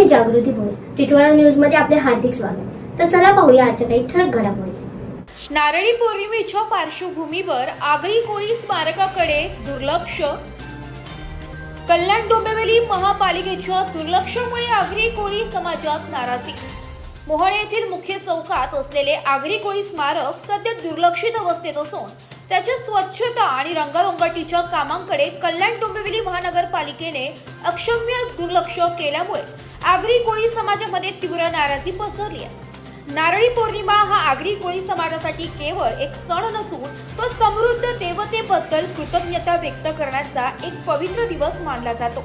जागृती भोर टिटवाळा न्यूजमध्ये आपले हार्दिक स्वागत. तर चला पाहूया आजच्या काही ठळक घडामोडी. नारळी पौर्णिमेच्या पार्श्वभूमीवर आगरी कोळी स्मारकाकडे दुर्लक्ष. कल्याण डोंबिवली महापालिकेच्या दुर्लक्षामुळे आगरी कोळी समाजात नाराजी. मोहन येथील मुख्य चौकात असलेले आगरी कोळी स्मारक सध्या दुर्लक्षित अवस्थेत असून त्याच्या स्वच्छता आणि रंगारंगाटीच्या कामांकडे कल्याण डोंबिवली महानगरपालिकेने अक्षम्य दुर्लक्ष केल्यामुळे आगरी कोळी समाजामध्ये तीव्र नाराजी पसरली आहे. नारळी पौर्णिमा हा आगरी कोळी समाजासाठी केवळ एक सण नसून तो समृद्ध देवतेबद्दल कृतज्ञता व्यक्त करण्याचा एक पवित्र दिवस मानला जातो.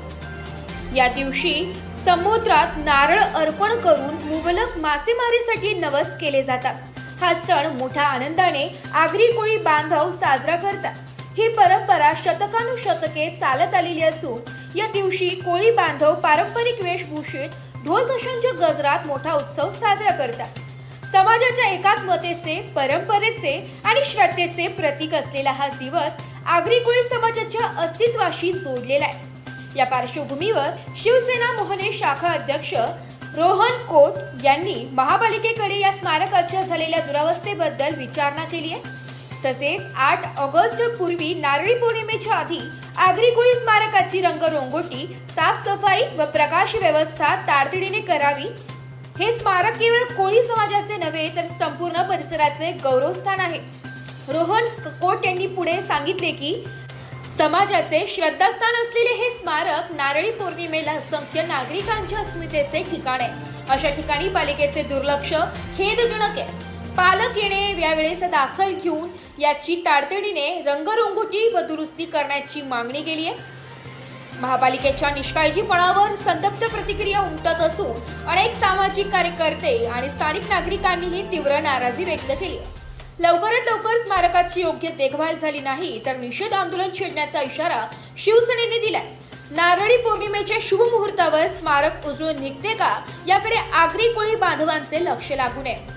या दिवशी समुद्रात नारळ अर्पण करून मुबलक मासेमारीसाठी नवस केले जातात. हा सण मोठ्या आनंदाने आगरी कोळी बांधव साजरा करतात. ही परंपरा शतकानुशतके चालत आलेली असून या दिवशी कोळी बांधव पारंपरिक वेशभूषेत ढोल गजरात मोठा उत्सव साजरा करतात. समाजाच्या एकात्मतेचे परंपरेचे आणि श्रद्धेचे प्रतीक असलेला हा दिवस आगरी कोळी समाजाच्या अस्तित्वाशी जोडलेला आहे. या पार्श्वभूमीवर शिवसेना मोहने शाखा अध्यक्ष रोहन कोट यांनी महापालिकेकडे या स्मारकाच्या झालेल्या दुरावस्थेबद्दल विचारणा केली आहे. तसेच आठ ऑगस्ट पूर्वी नारळी पौर्णिमेच्या आधी आगरी कोळी स्मारकाची रंगरंगोटी साफसफाई व प्रकाश व्यवस्था तातडीने करावी. हे स्मारक केवळ कोळी समाजाचे नव्हे तर संपूर्ण परिसराचे गौरवस्थान आहे. रोहन कोट यांनी पुढे सांगितले की समाजाचे श्रद्धास्थान असलेले हे स्मारक नारळी पौर्णिमेला असंख्य नागरिकांच्या अस्मितेचे ठिकाण आहे. अशा ठिकाणी पालिकेचे दुर्लक्ष खेदजनक आहे. पालक येणे यावेळेस दाखल घेऊन याची तातडीने रंगरंगोटी व दुरुस्ती करण्याची मागणी केली आहे. महापालिकेच्या निष्काळजीपणावर संतप्त प्रतिक्रिया उमटत असून अनेक सामाजिक कार्यकर्ते आणि स्थानिक नागरिकांनीही तीव्र नाराजी व्यक्त केली लवकरात लवकर स्मारकाची योग्य देखभाल झाली नाही तर निषेध आंदोलन छेडण्याचा इशारा शिवसेनेने दिलाय. नारळी पौर्णिमेच्या शुभ मुहूर्तावर स्मारक उजळून निघते का? याकडे आगरी कोळी बांधवांचे लक्ष लागू नये.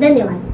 धन्यवाद